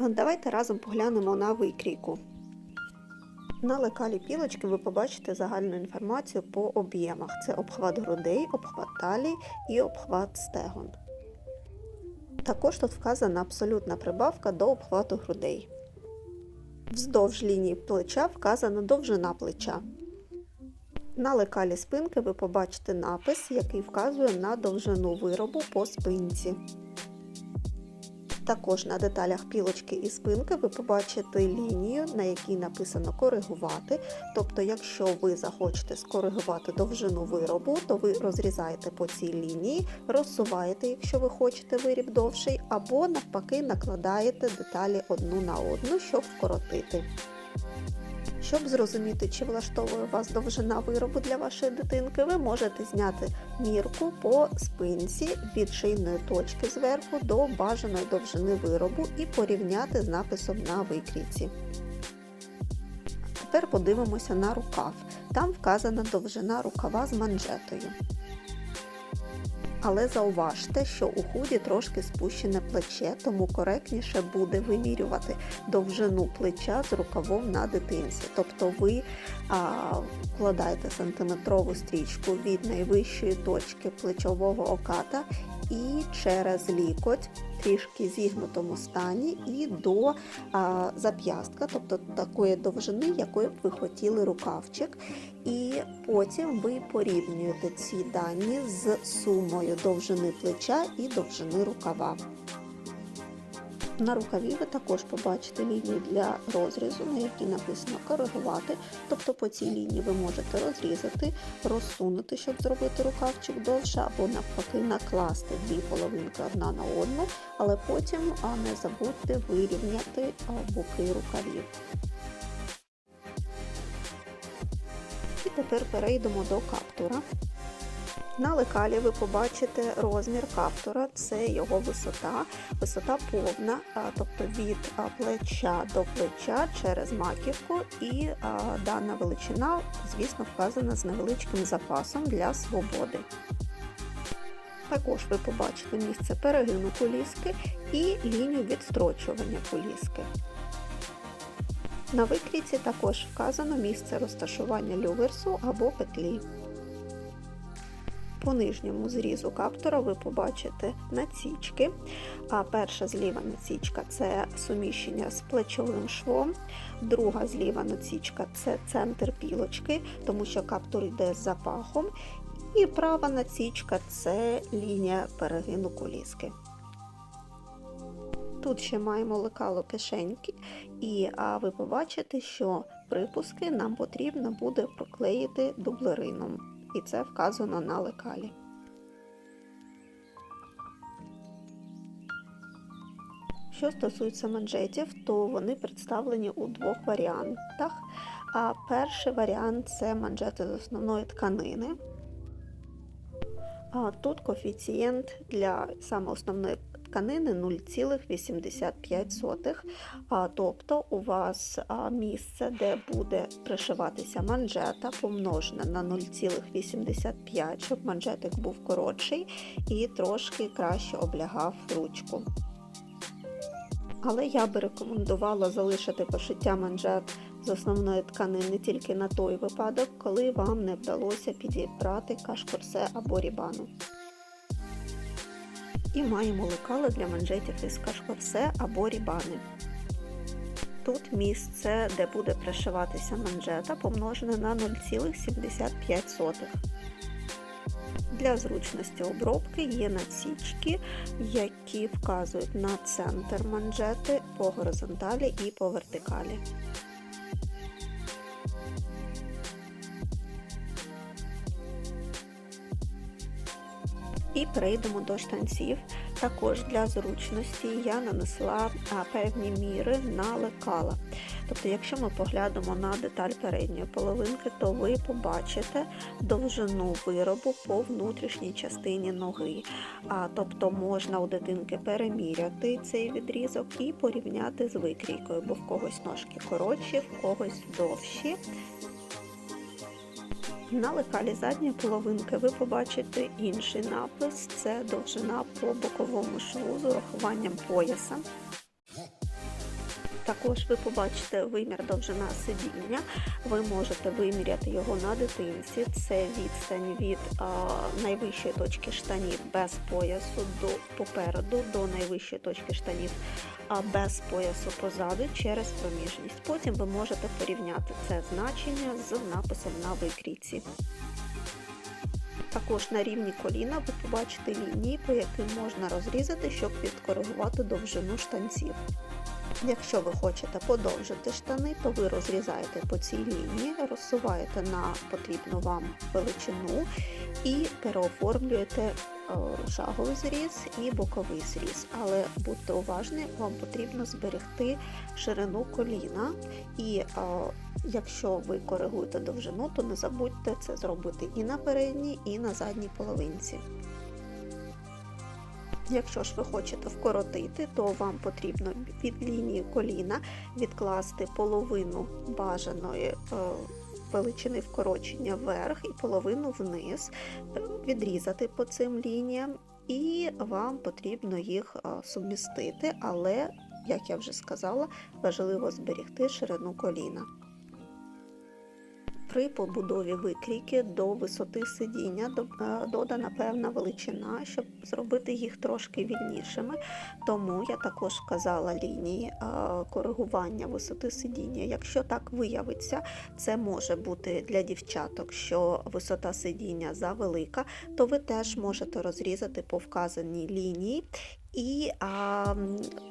Давайте разом поглянемо на викрійку. На лекалі пілочки ви побачите загальну інформацію по об'ємах: це обхват грудей, обхват талії і обхват стегон. Також тут вказана абсолютна прибавка до обхвату грудей. Вздовж лінії плеча вказана довжина плеча. На лекалі спинки ви побачите напис, який вказує на довжину виробу по спинці. Також на деталях пілочки і спинки ви побачите лінію, на якій написано коригувати. Тобто, якщо ви захочете скоригувати довжину виробу, то ви розрізаєте по цій лінії, розсуваєте, якщо ви хочете виріб довший, або навпаки накладаєте деталі одну на одну, щоб вкоротити. Щоб зрозуміти, чи влаштовує вас довжина виробу для вашої дитинки, ви можете зняти мірку по спинці від шийної точки зверху до бажаної довжини виробу і порівняти з написом на викрійці. Тепер подивимося на рукав. Там вказана довжина рукава з манжетою. Але зауважте, що у худі трошки спущене плече, тому коректніше буде вимірювати довжину плеча з рукавом на дитинці. Тобто ви а, вкладаєте сантиметрову стрічку від найвищої точки плечового оката і через лікоть трішки зігнутому стані і до а, зап'ястка, тобто такої довжини, якої б ви хотіли рукавчик. І потім ви порівнюєте ці дані з сумою довжини плеча і довжини рукава. На рукаві ви також побачите лінію для розрізу, на якій написано коригувати. Тобто по цій лінії ви можете розрізати, розсунути, щоб зробити рукавчик довше, або навпаки накласти дві половинки одна на одну, але потім не забудьте вирівняти боки рукавів. І тепер перейдемо до каптура. На лекалі ви побачите розмір каптура, це його висота, висота повна, тобто від плеча до плеча через маківку, і дана величина, звісно, вказана з невеличким запасом для свободи. Також ви побачите місце перегину куліски і лінію відстрочування куліски. На викрійці також вказано місце розташування люверсу або петлі. По нижньому зрізу каптора ви побачите націчки. А перша зліва націчка це суміщення з плечовим швом, друга зліва націчка це центр пілочки, тому що каптор йде з запахом. І права націчка це лінія перегину коліски. Тут ще маємо лекало кишеньки, і а, ви побачите, що припуски нам потрібно буде проклеїти дублерином і це вказано на лекалі. Що стосується манжетів, то вони представлені у двох варіантах. А перший варіант це манжети з основної тканини. А Тут коефіцієнт для саме основної тканини 0,85. Тобто у вас місце, де буде пришиватися манжета, помножене на 0,85, щоб манжетик був коротший і трошки краще облягав ручку. Але я би рекомендувала залишити пошиття манжет з основної тканини тільки на той випадок, коли вам не вдалося підібрати кашкорсе або рібану. І маємо лекало для манжетів із кашкорсе або рібани. Тут місце, де буде пришиватися манжета, помножене на 0,75. Для зручності обробки є насічки, які вказують на центр манжети по горизонталі і по вертикалі. І перейдемо до штанців. Також для зручності я нанесла певні міри на лекала. Тобто, якщо ми поглянемо на деталь передньої половинки, то ви побачите довжину виробу по внутрішній частині ноги. А, Тобто можна у дитинки переміряти цей відрізок і порівняти з викрійкою, бо в когось ножки коротші, в когось довші. На лекалі задньої половинки ви побачите інший напис це довжина по боковому шву з урахуванням пояса. Також ви побачите вимір довжина сидіння. Ви можете виміряти його на дитинці. Це відстань від а, найвищої точки штанів без поясу до попереду до найвищої точки штанів а, без поясу позаду через проміжність. Потім ви можете порівняти це значення з написом на викрійці. Також на рівні коліна ви побачите лінії, по яким можна розрізати, щоб відкоригувати довжину штанців. Якщо ви хочете подовжити штани, то ви розрізаєте по цій лінії, розсуваєте на потрібну вам величину і переоформлюєте е, шаговий зріз і боковий зріз. Але будьте уважні, вам потрібно зберегти ширину коліна. І е, якщо ви коригуєте довжину, то не забудьте це зробити і на передній, і на задній половинці. Якщо ж ви хочете вкоротити, то вам потрібно від лінії коліна відкласти половину бажаної е, величини вкорочення вверх і половину вниз, е, відрізати по цим лініям, і вам потрібно їх е, сумістити, але, як я вже сказала, важливо зберегти ширину коліна. При побудові викрійки до висоти сидіння е, додана певна величина, щоб зробити їх трошки вільнішими. Тому я також вказала лінії е, коригування висоти сидіння. Якщо так виявиться, це може бути для дівчаток, що висота сидіння завелика, то ви теж можете розрізати по вказаній лінії і а,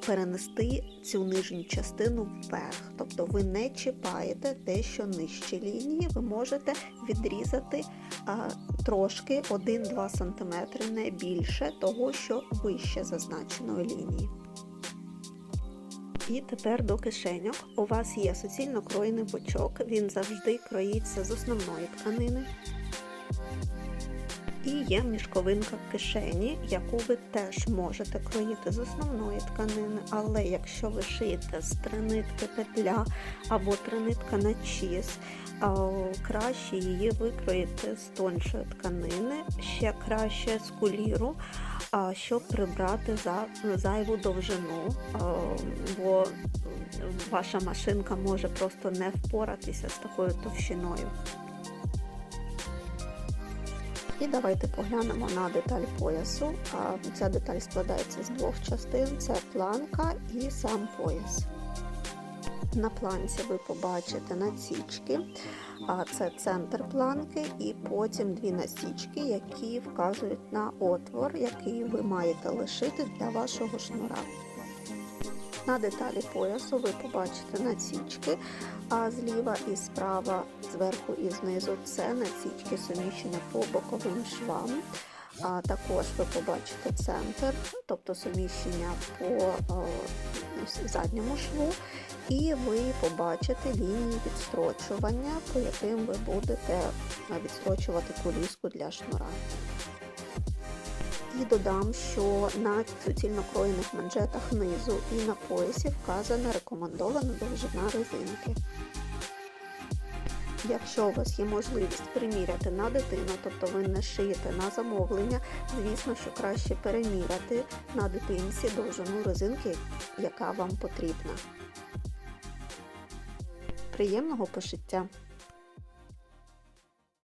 перенести цю нижню частину вверх. Тобто ви не чіпаєте те, що нижче лінії, ви можете відрізати а, трошки 1-2 см, не більше того, що вище зазначеної лінії. І тепер до кишеньок. У вас є суцільно кроєний бочок, він завжди кроїться з основної тканини. І є мішковинка кишені, яку ви теж можете кроїти з основної тканини, але якщо ви шиєте з тринитки петля або тринитка на чіз, краще її викроїти з тоншої тканини, ще краще з куліру, щоб прибрати за- зайву довжину, бо ваша машинка може просто не впоратися з такою товщиною. І давайте поглянемо на деталь поясу. Ця деталь складається з двох частин: це планка і сам пояс. На планці ви побачите насічки, це центр планки, і потім дві насічки, які вказують на отвор, який ви маєте лишити для вашого шнура. На деталі поясу ви побачите насічки, а зліва і справа, зверху і знизу це насічки суміщені по боковим швам. А також ви побачите центр, тобто суміщення по е, задньому шву, і ви побачите лінії відстрочування, по яким ви будете відстрочувати коліску для шнура. І додам, що на суцільно кроєних манжетах низу і на поясі вказана рекомендована довжина резинки. Якщо у вас є можливість приміряти на дитину, тобто ви не шиєте на замовлення, звісно, що краще переміряти на дитинці довжину резинки, яка вам потрібна. Приємного пошиття!